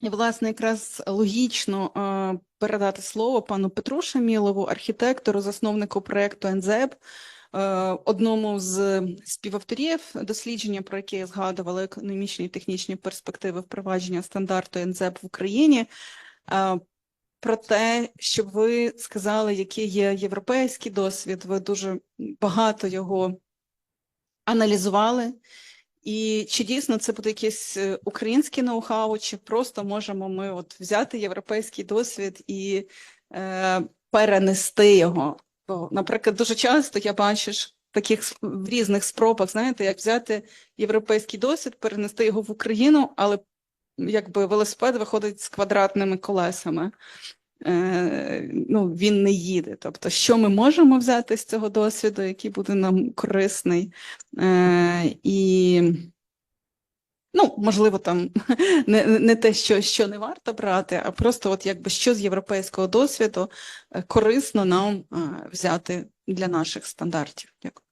І, власне, якраз логічно е, передати слово пану Петру Шамілову, архітектору, засновнику проєкту НЗЕБ, е, одному з співавторів дослідження, про яке я згадувала, економічні і технічні перспективи впровадження стандарту НЗЕБ в Україні. Е, про те, щоб ви сказали, який є європейський досвід, ви дуже багато його аналізували. І чи дійсно це буде якийсь е, український ноу-хау, чи просто можемо ми от взяти європейський досвід і е, перенести його? Бо, наприклад, дуже часто я бачу таких в різних спробах, знаєте, як взяти європейський досвід, перенести його в Україну, але якби велосипед виходить з квадратними колесами. Е, ну, він не їде. Тобто, що ми можемо взяти з цього досвіду, який буде нам корисний, е, і, ну, можливо, там не, не те, що, що не варто брати, а просто от якби що з європейського досвіду е, корисно нам взяти для наших стандартів. Дякую.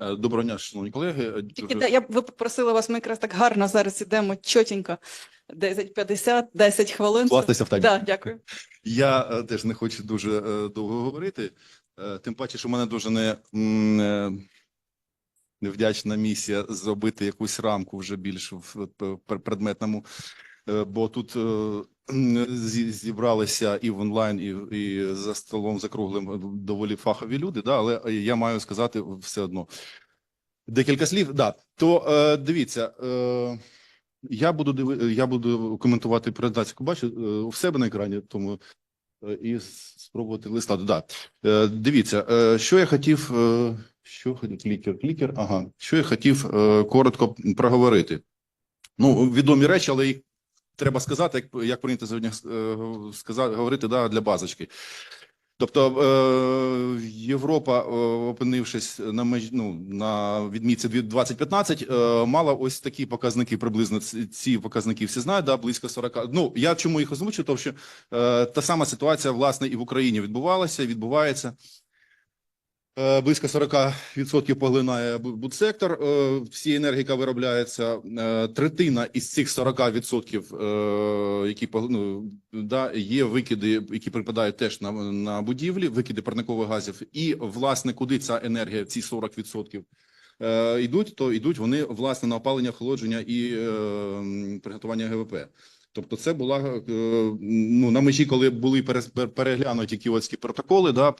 Е, Доброго дня, шановні колеги. Е, Тільки дуже- я б попросила вас, ми якраз так гарно зараз ідемо чотенько, 10-50, 10 хвилин. Вкластися в таймінг. Да, дякую. Я е, теж не хочу дуже довго говорити. Тим паче, що в мене дуже не, невдячна місія зробити якусь рамку вже більш в предметному, бо тут е, зібралися і в онлайн, і, і за столом за круглим доволі фахові люди, да, але я маю сказати все одно. Декілька слів. Да. То е, дивіться. Е, я буду диви... я буду коментувати презентацію, бачу е, у себе на екрані, тому е, і спробувати листати. Да. Е, Дивіться, е, що я хотів, е, що клікер, клікер, ага, що я хотів е, коротко проговорити. Ну, відомі речі, але їх треба сказати, як, як прийнято сьогодні е, сказати, говорити да, для базочки. Тобто е, Європа, е, опинившись на меж, ну, на відмітці дві- 2015, е, мала ось такі показники, приблизно ці, показники всі знають, да, близько 40. Ну, я чому їх озвучу, тому що та сама ситуація, власне, і в Україні відбувалася, відбувається. Е, Близько 40% поглинає бу- будсектор е, всієї енергії, виробляється. Е, Третина із цих 40%, е, які ну, да, є викиди, які припадають теж на, на будівлі, викиди парникових газів. І, власне, куди ця енергія, ці 40%, е, йдуть, то йдуть вони, власне, на опалення, охолодження і приготування ГВП. Тобто, це була е, ну на межі, коли були переглянуті кіотські протоколи, да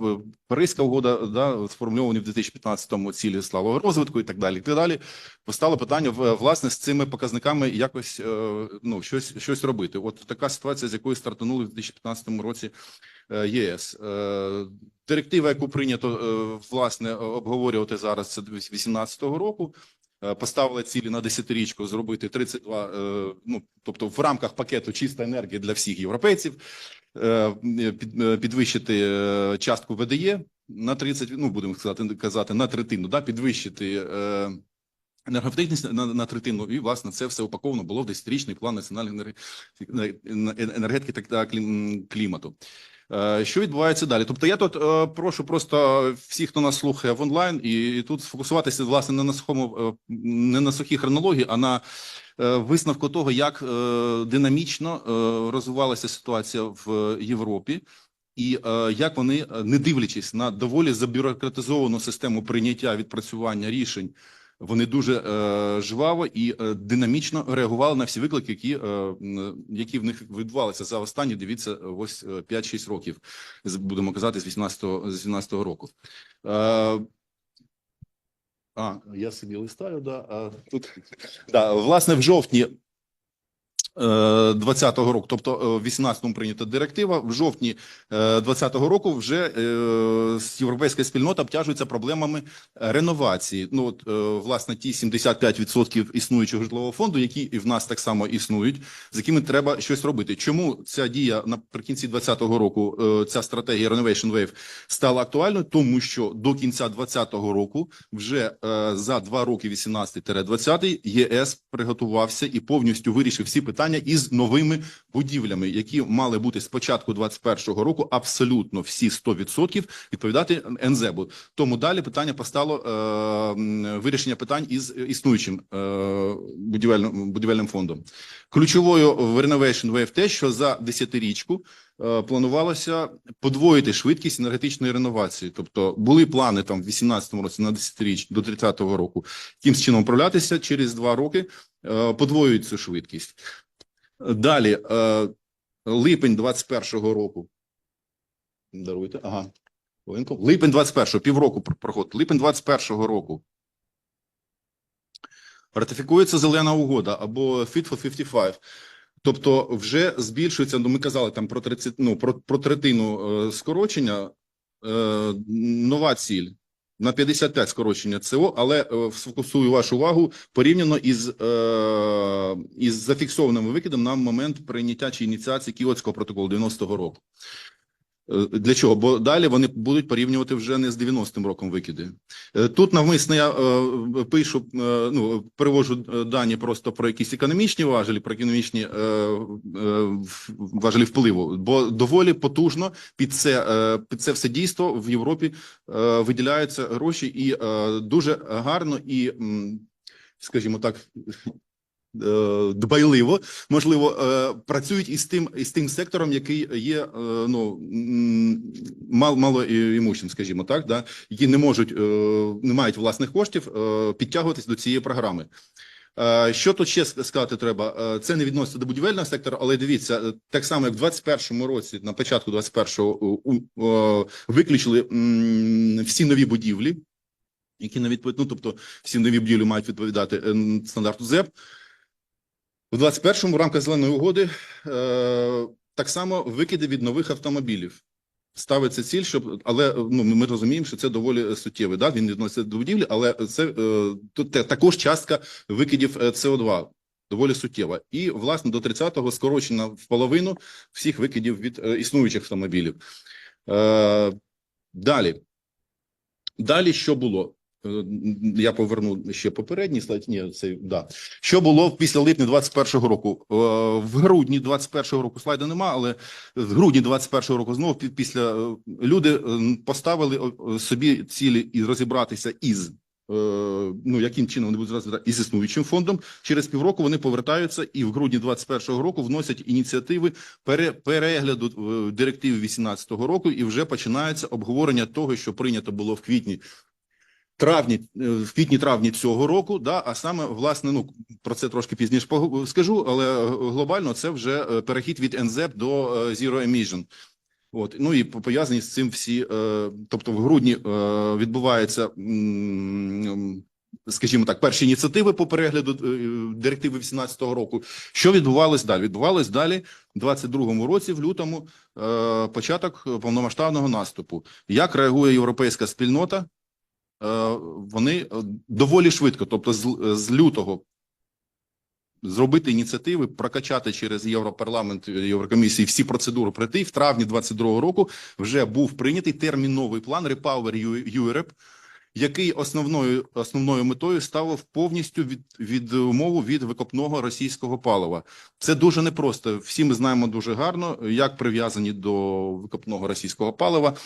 Паризька угода, да сформульовані в 2015-му цілі сталого розвитку і так далі. І так далі постало питання власне з цими показниками якось е, ну щось щось робити. От така ситуація, з якої стартанули в 2015 році е, єС. Директива, яку прийнято власне обговорювати зараз, це 2018 року. Е, Поставили цілі на десятирічку зробити 32, е, ну тобто в рамках пакету чиста енергія для всіх європейців, е, під- підвищити частку ВДЄ на 30, ну будемо сказати, казати на третину, да, підвищити е, енергоефективність на, на третину, і власне це все упаковано було в 10-річний план національної енерге- енергетики та клімату. Е, Що відбувається далі? Тобто, я тут е, прошу просто всіх, хто нас слухає в онлайн, і, тут сфокусуватися власне не на сухому, е, не на сухій хронології, а на висновку того, як динамічно розвивалася ситуація в Європі. І як вони, не дивлячись на доволі забюрократизовану систему прийняття відпрацювання рішень, вони дуже е, жваво і е, динамічно реагували на всі виклики, які, е, які в них відбувалися за останні, дивіться, ось е, 5-6 років, з- будемо казати, з 18-го, з 18-го року. Е, а, я собі листаю, да, а тут, да, власне, в жовтні 20-го року, тобто е, в 18-му прийнята директива, в жовтні е, 20-го року вже е, європейська спільнота обтяжується проблемами е, реновації. Ну от е, власне ті 75% існуючого житлового фонду, які і в нас так само існують, з якими треба щось робити. Чому ця дія наприкінці 20-го року, е, ця стратегія Renovation Wave стала актуальною? Тому що до кінця 20-го року, вже е, за два роки, 18-20, ЄС приготувався і повністю вирішив всі питання питання із новими будівлями, які мали бути з початку 2021 року абсолютно всі 100% відповідати НЗЕБу. Тому далі питання постало е, вирішення питань із існуючим е, будівельним, будівельним фондом. Ключовою в Renovation Wave те, що за десятирічку е, планувалося подвоїти швидкість енергетичної реновації. Тобто були плани там в 18-му році на десятиріч до 30-го року якимсь чином управлятися через два роки, е, подвоюють цю швидкість. Далі, е, липень 21-го року. Даруйте, ага. Липень 21-го, півроку пр- проходить. Липень 21-го року. Ратифікується зелена угода або Fit for 55. Тобто вже збільшується, ну ми казали там про 30, ну, про, про третину е, скорочення, е, нова ціль на 55 скорочення ЦО, але е, сфокусую вашу увагу порівняно із, е, із зафіксованим викидом на момент прийняття чи ініціації Кіотського протоколу 90-го року. Е, Для чого? Бо далі вони будуть порівнювати вже не з 90-м роком викиди. Е, Тут навмисно я е, пишу, ну привожу е, дані просто про якісь економічні важелі, про економічні важелі впливу, бо доволі потужно під це під це все дійство в Європі виділяються гроші, і дуже гарно і, скажімо так. Е, Дбайливо, можливо, е, працюють із тим із тим сектором, який є е, ну мал, малоімущим, скажімо так, да, які не можуть не мають власних коштів підтягуватись до цієї програми. Що тут ще сказати треба? Це не відноситься до будівельного сектору, але дивіться, так само як в 21-му році, на початку 21-го у- у- е, виключили всі нові будівлі, які не відповідають, ну, тобто всі нові будівлі мають відповідати стандарту ЗЕП. У 21-му в рамках зеленої угоди е, так само викиди від нових автомобілів. Ставиться ціль, щоб але ну ми розуміємо, що це доволі суттєвий. Да, він відноситься до будівлі, але це е, також частка викидів е, СО2 доволі суттєва. І власне до 30-го скорочена в половину всіх викидів від е, існуючих автомобілів. Е, далі. Далі що було? Е, Я поверну ще попередній слайд. Ні, це да. Що було після липня 21-го року? Е, В грудні 21-го року слайду нема, але в грудні 21-го року знову після е, люди поставили собі цілі і розібратися із. Ну, яким чином вони будуть розібратися із існуючим фондом через півроку вони повертаються і в грудні 21-го року вносять ініціативи пере, перегляду директиви 18-го року, і вже починається обговорення того, що прийнято було в квітні травні, е, в квітні-травні цього року, да, а саме власне, ну про це трошки пізніше скажу, але е, глобально це вже е, перехід від NZEP до Zero Emission. От ну і по- пов'язані з цим всі, тобто в грудні відбувається. Скажімо так, перші ініціативи по перегляду директиви 18-го року. Що відбувалось далі? Відбувалось далі в 22-му році, в лютому, початок повномасштабного наступу. Як реагує європейська спільнота? Е, вони е, доволі швидко, тобто з, з лютого зробити ініціативи, прокачати через Європарламент, Єврокомісії всі процедури пройти. В травні 22-го року вже був прийнятий терміновий план Repower Eu- Europe, який основною основною метою ставив повністю від, від умову від викопного російського палива. Це дуже непросто. Всі ми знаємо дуже гарно, як прив'язані до викопного російського палива.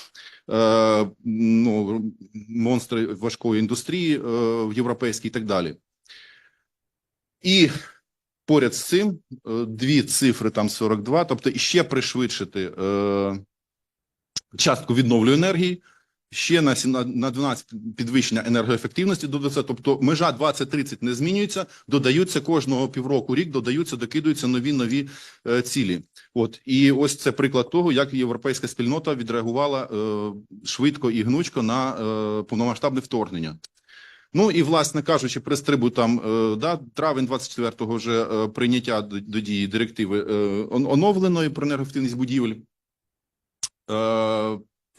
Е, ну, монстри важкої індустрії е, в європейській і так далі. І поряд з цим е, дві цифри там 42, тобто іще пришвидшити е, частку відновлюваної енергії, ще на, сім- на, на 12 підвищення енергоефективності додається, тобто межа 20-30 не змінюється, додаються кожного півроку, рік додаються, докидаються нові нові е, цілі. От і ось це приклад того, як європейська спільнота відреагувала е, швидко і гнучко на е, повномасштабне вторгнення. Ну і власне кажучи, пристрибу там е, да, травень 24-го вже е, прийняття до, до дії директиви е, оновленої про енергоефективність будівель.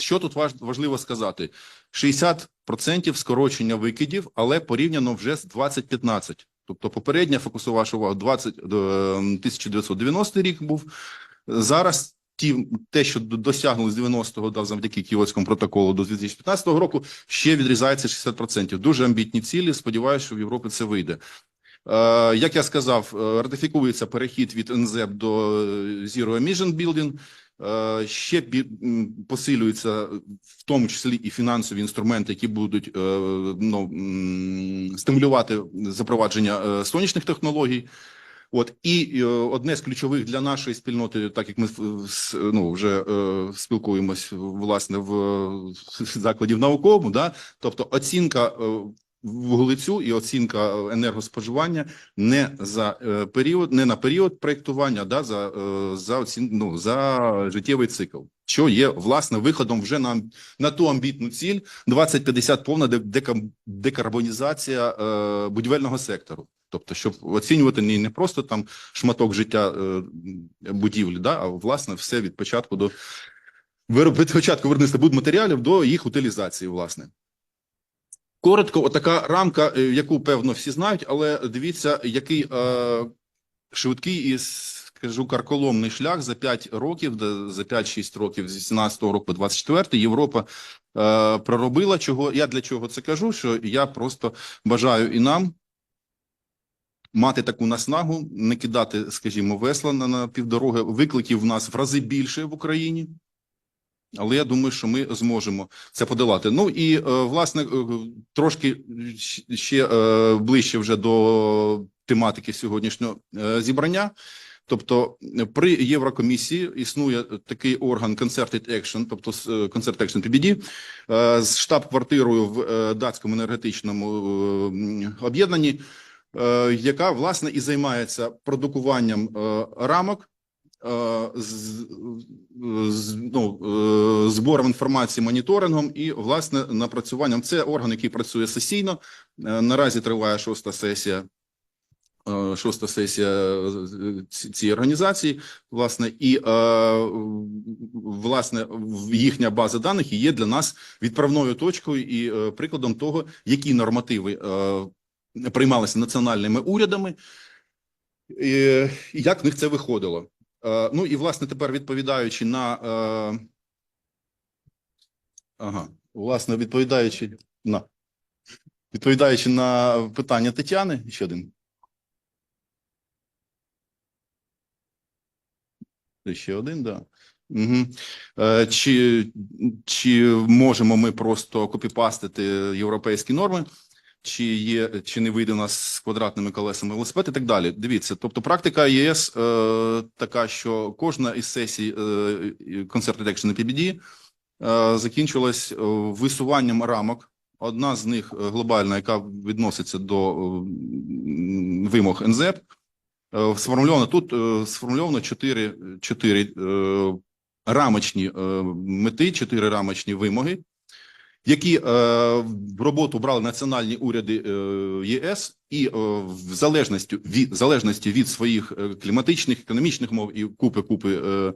Що тут важ, важливо сказати? 60% скорочення викидів, але порівняно вже з 2015. Тобто попередня фокусова увагу 20, е, 1990 рік був. Зараз ті, те, що досягнули з 90-го да, завдяки Кіотському протоколу до 2015 року, ще відрізається 60%. Дуже амбітні цілі. Сподіваюся, що в Європі це вийде. Е, Як я сказав, е, ратифікується перехід від НЗЕП до е, Zero Emission Building. Е, Ще посилюються в тому числі і фінансові інструменти, які будуть е, ну, стимулювати запровадження е, сонячних технологій. От і одне з ключових для нашої спільноти, так як ми ну вже е, спілкуємось власне в е, закладі в науковому, да, тобто оцінка вуглецю і оцінка енергоспоживання не за е, період, не на період проєктування, да, за, е, за оцін, ну, за життєвий цикл, що є власне виходом вже на, на ту амбітну ціль 2050 повна декарбонізація е, будівельного сектору. Тобто, щоб оцінювати не, просто там шматок життя е, будівлі, да, а власне все від початку до від початку виробництва будматеріалів до їх утилізації, власне. Коротко, отака рамка, е, яку певно всі знають, але дивіться, який е, швидкий і скажу карколомний шлях за 5 років, за 5-6 років з 18-го року по 24 Європа е, проробила. Чого я для чого це кажу? Що я просто бажаю і нам мати таку наснагу, не кидати, скажімо, весла на, на півдороги. Викликів в нас в рази більше в Україні. Але я думаю, що ми зможемо це подолати. Ну і е, власне е, трошки ще е, ближче вже до тематики сьогоднішнього зібрання. Тобто при Єврокомісії існує такий орган Concerted Action, тобто Concert Action PBD, з штаб-квартирою в датському енергетичному об'єднанні, яка власне і займається продукуванням рамок з, з ну, е, збором інформації, моніторингом і власне напрацюванням. Це орган, який працює сесійно. Е, Наразі триває шоста сесія. е, Шоста сесія е, цієї організації, власне, і е, власне їхня база даних є для нас відправною точкою і е, прикладом того, які нормативи е, приймалися національними урядами, і як в них це виходило. Е, Ну і власне тепер відповідаючи на е, ага, власне, відповідаючи на відповідаючи на питання Тетяни, ще один. Ще один, да. Угу. Чи, чи можемо ми просто копіпастити європейські норми? Чи є чи не вийде у нас з квадратними колесами велосипед і так далі. Дивіться, тобто практика ЄС е, така, що кожна із сесій е, Concert Reduction PBD е, закінчилась е, висуванням рамок. Одна з них е, глобальна, яка відноситься до е, вимог НЗЕП. Сформульовано тут сформульовано чотири, чотири рамочні мети, чотири рамочні вимоги які е, в роботу брали національні уряди е, ЄС, і е, в залежності від залежності від своїх е, кліматичних, економічних мов і купи купи е,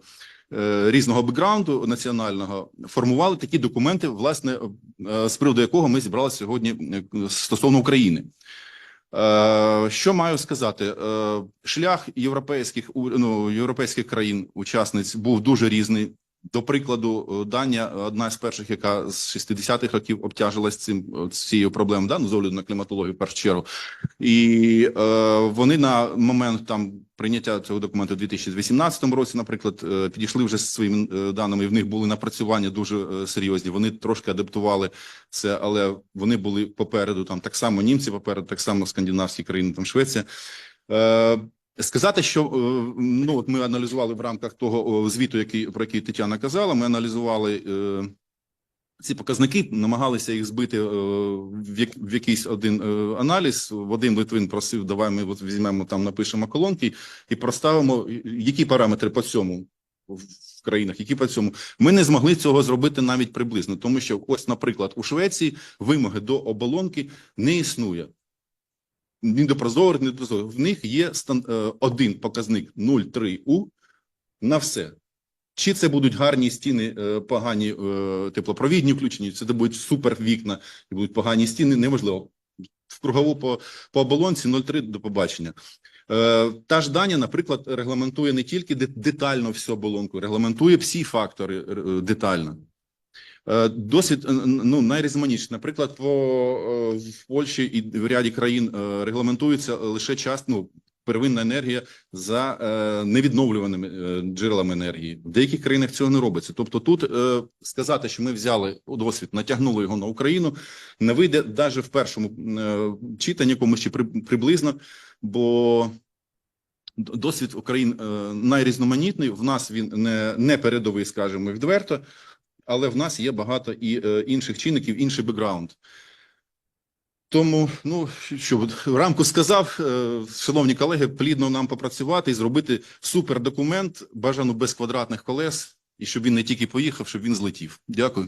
е, різного бекграунду національного формували такі документи, власне, е, з приводу якого ми зібралися сьогодні е, стосовно України. Е, Що маю сказати? Шлях європейських ну, європейських країн учасниць був дуже різний. До прикладу, е, Данія одна з перших, яка з 60-х років обтяжилась цим е, цією проблемою, да, ну, з огляду на кліматологію в першу чергу. І е, вони на момент там прийняття цього документу у 2018 році, наприклад, е, підійшли вже з своїми е, даними. і В них були напрацювання дуже е, серйозні. Вони трошки адаптували це, але вони були попереду. Там так само німці попереду, так само скандинавські країни, там Швеція. Е, Сказати, що е, ну от ми аналізували в рамках того звіту, який про який Тетяна казала. Ми аналізували е, ці показники, намагалися їх збити е, в, в якийсь один е, аналіз. Вадим Литвин просив, давай ми от візьмемо там, напишемо колонки і проставимо які параметри по цьому в країнах, які по цьому ми не змогли цього зробити навіть приблизно, тому що ось, наприклад, у Швеції вимоги до оболонки не існує. Ні до прозорих, ні до прозорих. В них є е, один показник 0,3У на все. Чи це будуть гарні стіни, е, погані е, теплопровідні включені, чи це будуть супер вікна, і будуть погані стіни, неможливо. В кругову по, по оболонці 0,3 до побачення. Е, та ж Данія, наприклад, регламентує не тільки детально всю оболонку, регламентує всі фактори детально. Е, Досвід е, ну найрізноманітніший. Наприклад, по е, в Польщі і в ряді країн регламентується лише час, ну, первинна енергія за невідновлюваними джерелами енергії. В деяких країнах цього не робиться. Тобто, тут сказати, що ми взяли досвід, натягнули його на Україну, не вийде навіть в першому читанні, якому ще при, приблизно, бо досвід України е, найрізноманітний. В нас він не, не передовий, скажімо, відверто, але в нас є багато і е, інших чинників, інший бекграунд. Тому, ну що рамку сказав, е, шановні колеги, плідно нам попрацювати і зробити супердокумент, бажано без квадратних колес, і щоб він не тільки поїхав, щоб він злетів. Дякую.